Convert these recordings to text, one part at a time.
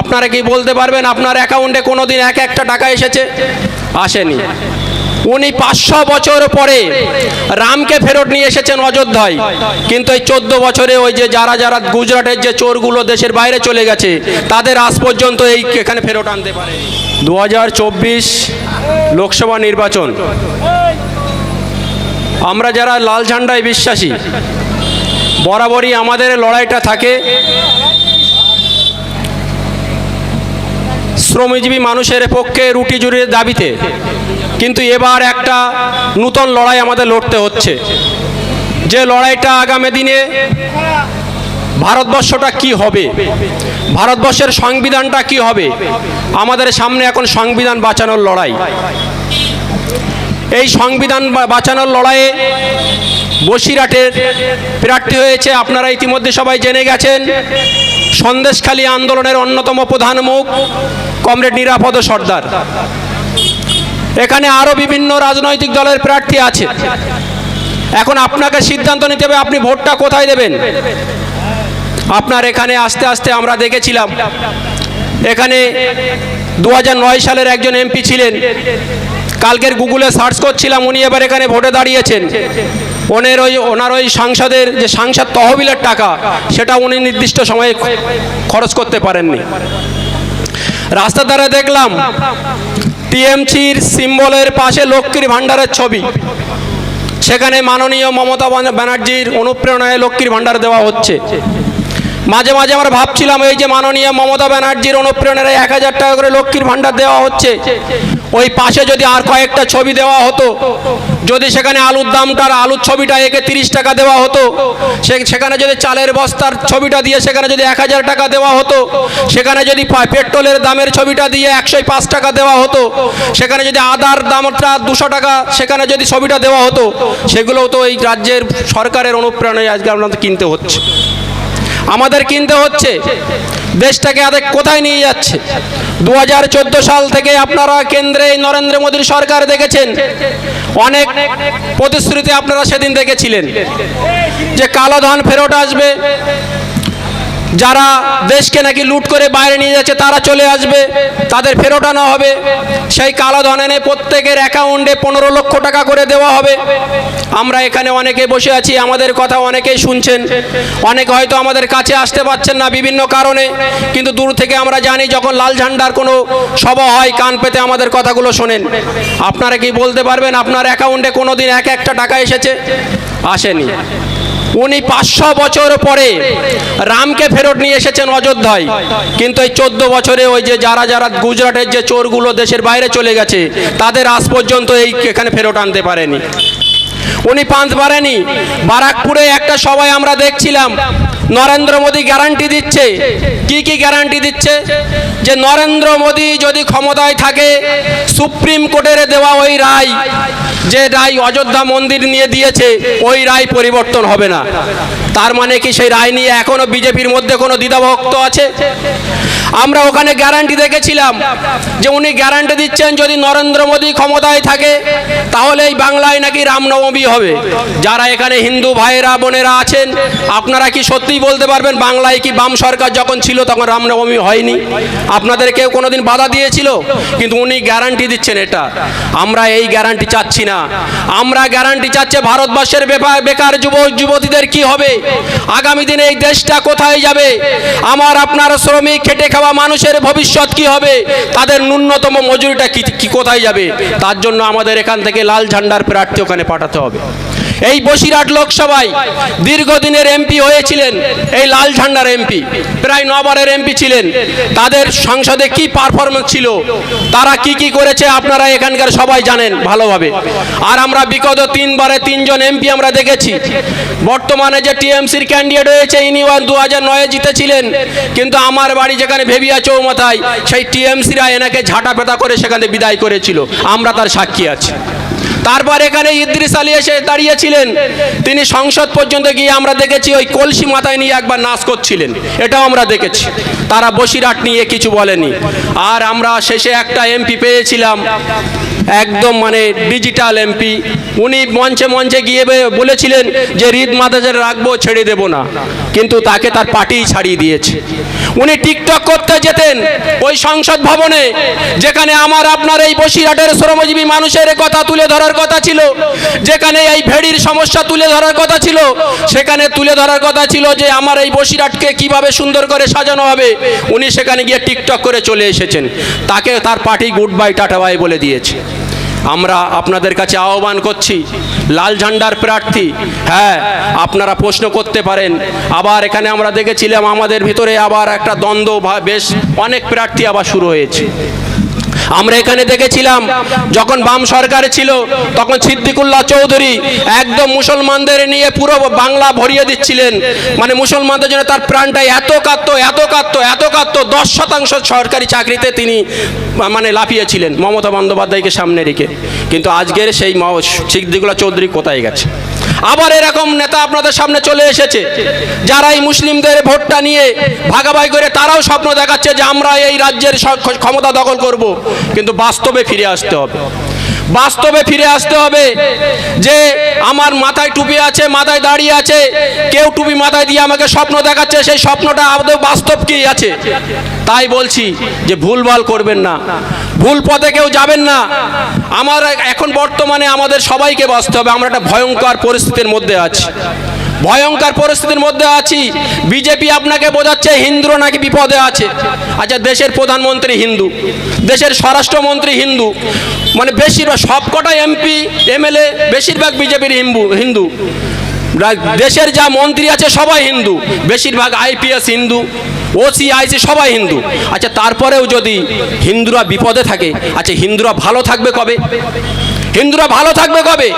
আপনারা কি বলতে পারবেন আপনার অ্যাকাউন্টে কোনো দিন এক একটা টাকা এসেছে? আসেনি। উনি পাঁচশো বছর পরে রামকে ফেরত নিয়ে এসেছেন অযোধ্যায়। কিন্তু এই চোদ্দ বছরে ওই যে যারা যারা গুজরাটের যে চোরগুলো দেশের বাইরে চলে গেছে, তাদের আজ পর্যন্ত এই এখানে ফেরত আনতে পারে দু হাজার চব্বিশ লোকসভা নির্বাচন। আমরা যারা লাল ঝান্ডায় বিশ্বাসী, বরাবরই আমাদের লড়াইটা থাকে। শ্রমজীবী মানুষের পক্ষে রুটি জুড়ির দাবিতে কিন্তু এবার একটা নূতন লড়াই আমাদের লড়তে হচ্ছে। যে লড়াইটা আগামী দিনে ভারতবর্ষটা কি হবে? ভারতবর্ষের সংবিধানটা কি হবে? আমাদের সামনে এখন সংবিধান বাঁচানোর লড়াই। এই সংবিধান বাঁচানোর লড়াইয়ে বসিরহাটের প্রার্থী হয়েছে, আপনারা ইতিমধ্যে সবাই জেনে গেছেন, সন্দেশখালী আন্দোলনের অন্যতম প্রধান মুখ কমরেড নিরাপদ সর্দার। এখানে আরও বিভিন্ন রাজনৈতিক দলের প্রার্থী আছে। এখন আপনাকে সিদ্ধান্ত নিতে হবে, আপনি ভোটটা কোথায় দেবেন? আপনার এখানে আস্তে আস্তে আমরা দেখেছিলাম। এখানে দু হাজার নয় সালের একজন এমপি ছিলেন। কালকের গুগলে সার্চ করছিলাম, উনি এবার এখানে ভোটে দাঁড়িয়েছেন। ওনের ওই, ওনার ওই সাংসদের যে সাংসদ তহবিলের টাকা, সেটা উনি নির্দিষ্ট সময়ে খরচ করতে পারেননি। রাস্তার ধারে দেখলাম টিএমসির সিম্বলের পাশে লক্ষ্মীর ভাণ্ডারের ছবি। সেখানে মাননীয় মমতা ব্যানার্জির অনুপ্রেরণায় লক্ষ্মীর ভাণ্ডার দেওয়া হচ্ছে। মাঝে মাঝে আমরা ভাবছিলাম, এই যে মাননীয় মমতা ব্যানার্জির অনুপ্রেরণায় এক হাজার টাকা করে লক্ষ্মীর ভাণ্ডার দেওয়া হচ্ছে। ওই পাশে যদি আর কয়েকটা ছবি দেওয়া হতো, যদি সেখানে আলুর দামটার আলুর ছবিটা একে তিরিশ টাকা দেওয়া হতো সেখানে যদি চালের বস্তার ছবিটা দিয়ে সেখানে যদি এক হাজার টাকা দেওয়া হতো, সেখানে যদি পেট্রোলের দামের ছবিটা দিয়ে একশো পাঁচ টাকা দেওয়া হতো, সেখানে যদি আদার দামটা দুশো টাকা, সেখানে যদি ছবিটা দেওয়া হতো, সেগুলোও তো এই রাজ্যের সরকারের অনুপ্রেরণায় আজকে আপনাদের কিনতে হচ্ছে। আমাদের কিনতে হচ্ছে। দেশটাকে আদে কোথায় নিয়ে যাচ্ছে? দু হাজার চোদ্দ সাল থেকে আপনারা কেন্দ্রে নরেন্দ্র মোদীর সরকার দেখেছেন। অনেক প্রতিশ্রুতি আপনারা সেদিন দেখেছিলেন। যে কালো ধন ফেরত আসবে। যারা দেশকে নাকি লুট করে বাইরে নিয়ে যাচ্ছে, তারা চলে আসবে। তাদের ফেরত আনা হবে। সেই কালো ধন এনে প্রত্যেকের অ্যাকাউন্টে পনেরো লক্ষ টাকা করে দেওয়া হবে। আমরা এখানে অনেকে বসে আছি, আমাদের কথা অনেকেই শুনছেন। অনেকে হয়তো আমাদের কাছে আসতে পারছেন না বিভিন্ন কারণে, কিন্তু দূর থেকে আমরা জানি যখন লাল ঝান্ডার কোনো সভা হয়, কান পেতে আমাদের কথাগুলো শোনেন। আপনারা কি বলতে পারবেন, আপনার অ্যাকাউন্টে কোনো দিন এক একটা টাকা এসেছে? আসেনি। উনি পাঁচশো বছর পরে রামকে ফেরত নিয়ে এসেছেন অযোধ্যায়। কিন্তু এই চোদ্দ বছরে ওই যে যারা যারা গুজরাটের যে চোরগুলো দেশের বাইরে চলে গেছে, তাদের আজ পর্যন্ত এই এখানে ফেরত আনতে পারেনি। উনি পাঁচ বারেনি বারাকপুরে একটা সবাই আমরা দেখছিলাম। নরেন্দ্র মোদী গ্যারান্টি দিচ্ছে। কি কি গ্যারান্টি দিচ্ছে? যে নরেন্দ্র মোদী যদি ক্ষমতায় থাকে, সুপ্রিম কোর্টের দেওয়া ওই রায়, যে রায় অযোধ্যা মন্দির নিয়ে দিয়েছে, ওই রায় পরিবর্তন হবে না। তার মানে কি সেই রায় নিয়ে এখনও বিজেপির মধ্যে কোনো দ্বিধাভক্ত আছে? আমরা ওখানে গ্যারান্টি দেখেছিলাম যে উনি গ্যারান্টি দিচ্ছেন যদি নরেন্দ্র মোদী ক্ষমতায় থাকে, তাহলে এই বাংলায় নাকি রামনবমী হবে। যারা এখানে হিন্দু ভাইয়েরা, বোনেরা আছেন, আপনারা কি সত্যিই বলতে পারবেন বাংলায় কি বাম সরকার যখন ছিল তখন রামনবমী হয়নি? আপনাদের কেউ কোনোদিন বাধা দিয়েছিল? কিন্তু উনি গ্যারান্টি দিচ্ছেন এটা। আমরা এই গ্যারান্টি চাচ্ছি না। আমরা গ্যারান্টি চাচ্ছে ভারতবর্ষের বেকার যুব যুবতীদের কি হবে? আগামী দিনে এই দেশটা কোথায় যাবে? আমার, আপনার শ্রমিক, খেটে খাওয়া মানুষের ভবিষ্যৎ কি হবে? তাদের ন্যূনতম মজুরিটা কি কোথায় যাবে? তার জন্য আমাদের এখান থেকে লাল ঝান্ডার প্রার্থী ওখানে পাঠাতে হবে। এই বসিরহাট লোকসভায় দীর্ঘদিনের এমপি হয়েছিলেন এই লাল ঝান্ডার এমপি। প্রায় নবারের এমপি ছিলেন। তাদের সংসদে কি পারফরমেন্স ছিল, তারা কি কি করেছে আপনারা এখানকার সবাই জানেন ভালোভাবে। আর আমরা বিগত তিনবারে তিনজন এমপি আমরা দেখেছি। বর্তমানে যে টিএমসির ক্যান্ডিডেট হয়েছে, ইনি দু হাজার নয়ে জিতেছিলেন। কিন্তু আমার বাড়ি যেখানে ভেবিয়া চৌমাথায়, সেই টিএমসিরা এনাকে ঝাঁটা পেটা করে সেখানে বিদায় করেছিল। আমরা তার সাক্ষী আছি। তারপর এখানে ইদ্রিস আলী এসে দাঁড়িয়েছিলেন। তিনি সংসদ পর্যন্ত গিয়ে আমরা দেখেছি ওই কলসি মাথায় নিয়ে একবার নাচ করছিলেন। এটাও আমরা দেখেছি। তারা বসিরাট নিয়ে কিছু বলেনি। আর আমরা শেষে একটা এমপি পেয়েছিলাম। একদম মানে ডিজিটাল এমপি উনি মঞ্চে মঞ্চে গিয়ে বলেছিলেন যে, রিদ মাদাজের রাখব, ছেড়ে দেব না। কিন্তু তাকে তার পার্টিই ছাড়িয়ে দিয়েছে। উনি টিকটক করতে যেতেন ওই সংসদ ভবনে, যেখানে আমার, আপনার এই বসিরহাটের শ্রমজীবী মানুষের কথা তুলে ধরার কথা ছিল, যেখানে এই ভেড়ির সমস্যা তুলে ধরার কথা ছিল, সেখানে তুলে ধরার কথা ছিল যে, আমার এই বসিরহাটকে কীভাবে সুন্দর করে সাজানো হবে? উনি সেখানে গিয়ে টিকটক করে চলে এসেছেন। তাকে তার party good bye tata bye বলে দিয়েছে। আমরা আপনাদের কাছে আহ্বান করছি, লাল ঝান্ডার প্রার্থী হ্যাঁ আপনারা প্রশ্ন করতে পারেন। আবার এখানে আমরা দেখেছিলাম আমাদের ভিতরে আবার একটা দ্বন্দ্ব বেশ অনেক প্রার্থী আবার শুরু হয়েছে। আমরা এখানে দেখেছিলাম, যখন বাম সরকার ছিল, তখন সিদ্দিকুল্লাহ চৌধুরী একদম মুসলমানদের নিয়ে পুরো বাংলা ভরিয়ে দিচ্ছিলেন। মানে মুসলমানদের জন্য তার প্রাণটা এত কাঁদতো এত কাঁদতো এত কাঁদতো, দশ শতাংশ সরকারি চাকরিতে তিনি মানে লাফিয়েছিলেন। মমতা বন্দ্যোপাধ্যায়কে সামনে রেখে। কিন্তু আজকের সেই সিদ্দিকুল্লাহ চৌধুরী কোথায় গেছে? আবার এরকম নেতা আপনাদের সামনে চলে এসেছে যারা এই মুসলিমদের ভোটটা নিয়ে ভাগাভাগি করে তারাও স্বপ্ন দেখাচ্ছে যে আমরা এই রাজ্যের ক্ষমতা দখল করব, কিন্তু বাস্তবে ফিরে আসতে হবে। বাস্তবে ফিরে আসতে হবে যে আমার মাথায় টুপি আছে, মাথায় দাঁড়িয়ে আছে, কেউ টুপি মাথায় দিয়ে আমাকে স্বপ্ন দেখাচ্ছে, সেই স্বপ্নটা আদৌ বাস্তব কি আছে? তাই বলছি যে ভুলভাল করবেন না। ভুল পথে কেউ যাবেন না। আমার এখন বর্তমানে আমাদের সবাইকে বাঁচতে হবে। আমরা একটা ভয়ঙ্কর পরিস্থিতির মধ্যে আছি। ভয়ঙ্কর পরিস্থিতির মধ্যে আছি। বিজেপি আপনাকে বোঝাচ্ছে, হিন্দুরা নাকি বিপদে আছে। আচ্ছা দেশের প্রধানমন্ত্রী হিন্দু, দেশের স্বরাষ্ট্রমন্ত্রী হিন্দু মানে বেশিরভাগ সবকটা এমপি এমএলএ বেশিরভাগ বিজেপির হিন্দু হিন্দু। দেশের যা মন্ত্রী আছে সবাই হিন্দু। বেশিরভাগ আইপিএস হিন্দু ওসি আইসি সবাই হিন্দু। আচ্ছা তারপরেও যদি হিন্দুরা বিপদে থাকে আচ্ছা হিন্দুরা ভালো থাকবে কবে? হিন্দুরা ভালো থাকবে কবে?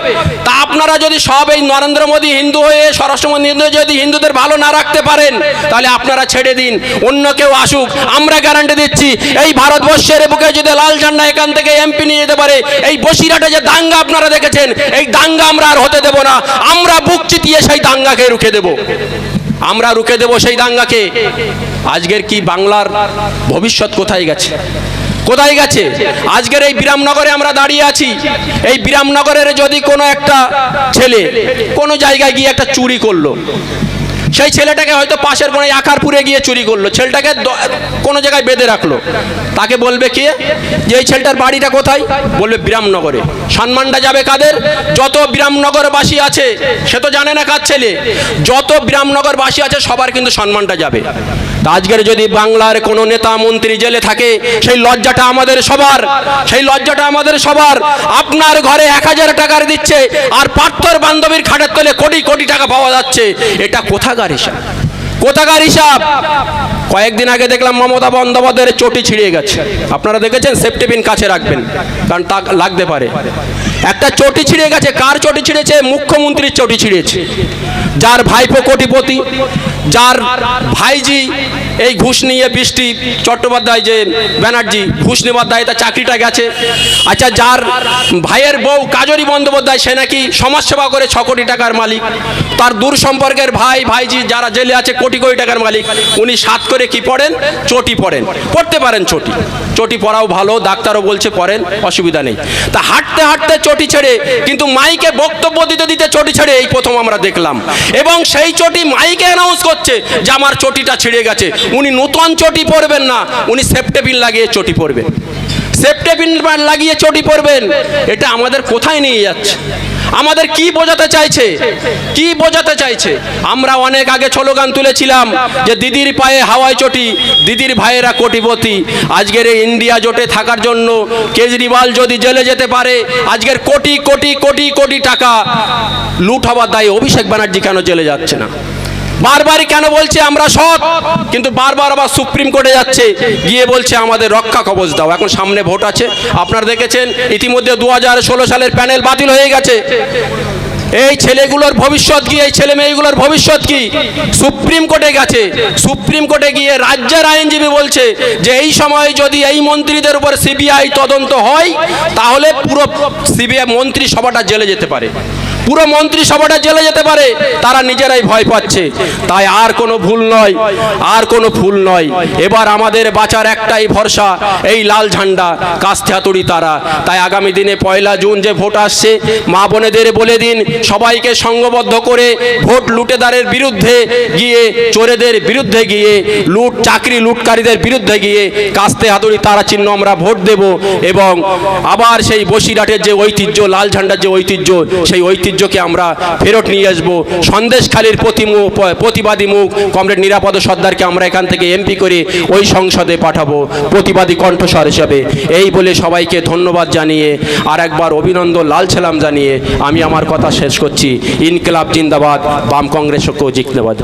তা আপনারা যদি সব এই নরেন্দ্র মোদী হিন্দু হয়ে স্বরাষ্ট্রমন্ত্রী হিন্দু যদি হিন্দুদের ভালো না রাখতে পারেন, তাহলে আপনারা ছেড়ে দিন, অন্য কেউ আসুক। আমরা গ্যারান্টি দিচ্ছি, এই ভারতবর্ষের বুকে যদি লাল ঝান্ডা এখান থেকে এমপি নিয়ে যেতে পারে, এই বসিরহাটে যে দাঙ্গা আপনারা দেখেছেন, এই দাঙ্গা আমরা আর হতে দেব না। আমরা বুক চিতিয়ে সেই দাঙ্গাকে রুখে দেব। আমরা রুখে দেব সেই দাঙ্গাকে। আজকের কি বাংলার ভবিষ্যৎ কোথায় গেছে? কোথায় গেছে? আজকের এই বিরামনগরে আমরা দাঁড়িয়ে আছি। এই বিরামনগরের যদি কোনো একটা ছেলে কোনো জায়গায় গিয়ে একটা চুরি করল সেই ছেলেটাকে হয়তো পাশের কোনো আকারপুরে গিয়ে চুরি করল। ছেলেটাকে কোনো জায়গায় বেঁধে রাখল। তাকে বলবে কে? যে এই ছেলেটার বাড়িটা কোথায়? বলবে বিরামনগরে। সম্মানটা যাবে কাদের? যত বিরামনগরবাসী আছে, সে তো জানে না কার ছেলে। যত বিরামনগরবাসী আছে, সবার কিন্তু সম্মানটা যাবে। আজকের যদি বাংলার কোনো নেতা মন্ত্রী জেলে থাকে, সেই লজ্জাটা আমাদের সবার। সেই লজ্জাটা আমাদের সবার। আপনার ঘরে এক হাজার টাকার দিচ্ছে, আর পার্থর বান্ধবীর খাটের তলে কোটি কোটি টাকা পাওয়া যাচ্ছে। এটা কোথাকার হিসাব? কোথাকার হিসাব? কয়েকদিন আগে দেখলাম মমতা বন্দ্যোপাধ্যায়ের চটি ছিঁড়ে গেছে। আপনারা দেখেছেন? সেফটি পিন কাছে রাখবেন, কারণ তা লাগতে পারে। একটা চটি ছিঁড়ে গেছে। কার চটি ছিঁড়েছে? মুখ্যমন্ত্রীর চটি ছিঁড়েছে। যার ভাইপো কোটিপতি, যার ভাইজি এই ঘুষ নিয়ে বৃষ্টি, চট্টোপাধ্যায় যে ব্যানার্জি, ঘুষ নেবার দায় তার চাকরিটা গেছে। আচ্ছা যার ভাইয়ের বউ কাজরি বন্দ্যোপাধ্যায়, সে নাকি সমাজসেবা করে ছ কোটি টাকার মালিক। তার দূর সম্পর্কের ভাই, ভাইজি যারা জেলে আছে, কোটি কোটি টাকার মালিক, উনি সাত করে কি পড়েন? চটি পড়েন। পড়তে পারেন চটি। চটি পড়াও ভালো, ডাক্তারও বলছে পড়েন, অসুবিধা নেই। তা হাঁটতে হাঁটতে চটি ছেড়ে, কিন্তু মাইকে বক্তব্য দিতে দিতে চটি ছেড়ে এই প্রথম আমরা দেখলাম। এবং সেই চটি মাইকে অ্যানাউন্স করছে যে আমার চটিটা ছিঁড়ে গেছে। উনি নতুন চটি পরবেন না, উনি সেপ্টেপিন লাগিয়ে চটি পরবেন। সেপ্টেপিন লাগিয়ে চটি পরবেন, এটা আমাদের কোথায় নিয়ে যাচ্ছে? আমাদের কি বোঝাতে চাইছে? কি বোঝাতে চাইছে? আমরা অনেক আগে স্লোগান তুলেছিলাম যে দিদির পায়ে হাওয়াই চটি, দিদির ভাইয়েরা কোটিপতি। আজকের এই ইন্ডিয়া জোটে থাকার জন্য কেজরিওয়াল যদি জেলে যেতে পারে, আজকের কোটি কোটি কোটি কোটি টাকা লুট হওয়ার দায়ে অভিষেক ব্যানার্জি কেন জেলে যাচ্ছে না? বারবারই কেন বলছে আমরা সৎ? কিন্তু বারবার আবার সুপ্রিম কোর্টে যাচ্ছে, গিয়ে বলছে আমাদের রক্ষা কবচ দাও। এখন সামনে ভোট আছে। আপনারা দেখেছেন, ইতিমধ্যে দু হাজার ষোলো সালের প্যানেল বাতিল হয়ে গেছে। এই ছেলেগুলোর ভবিষ্যৎ কি? এই ছেলে মেয়েগুলোর ভবিষ্যৎ কি? সুপ্রিম কোর্টে গেছে। সুপ্রিম কোর্টে গিয়ে রাজ্যের আইনজীবী বলছে যে, এই সময় যদি এই মন্ত্রীদের উপর সিবিআই তদন্ত হয়, তাহলে পুরো সিবিআই মন্ত্রী সভাটা জেলে যেতে পারে। পুরো মন্ত্রিসভাটা জেলে যেতে পারে, তারা নিজেরাই ভয় পাচ্ছে। তাই আর কোনো ভুল নয়, আর কোনো ভুল নয়। এবার আমাদের বাঁচার একটাই ভরসা, এই লাল ঝান্ডা কাস্তে হাতুড়ি তারা। তাই আগামী দিনে পয়লা জুন যে ভোট আসছে, মা বোনেদের বলে দিন, সবাইকে সঙ্গবদ্ধ করে ভোট লুটেদারের বিরুদ্ধে গিয়ে, চোরেদের বিরুদ্ধে গিয়ে, লুট, চাকরি লুটকারীদের বিরুদ্ধে গিয়ে কাস্তে হাতুড়ি তারা চিহ্ন আমরা ভোট দেব এবং আবার সেই বসিরহাটের যে ঐতিহ্য, লাল ঝান্ডার যে ঐতিহ্য, সেই ঐতিহ্যকে আমরা ফেরত নিয়ে আসব। সন্দেশখালীর প্রতিমুখ প্রতিবাদী মুখ কমরেড নিরাপদ সর্দারকে আমরা এখান থেকে এমপি করে ওই সংসদে পাঠাবো। প্রতিবাদী কণ্ঠস্বর হিসাবে। এই বলে সবাইকে ধন্যবাদ জানিয়ে আর একবার অভিনন্দন, লাল ছেলাম জানিয়ে আমি আমার কথা শেষ করছি। ইনকলাব জিন্দাবাদ, বাম কংগ্রেসকেও জিন্দাবাদ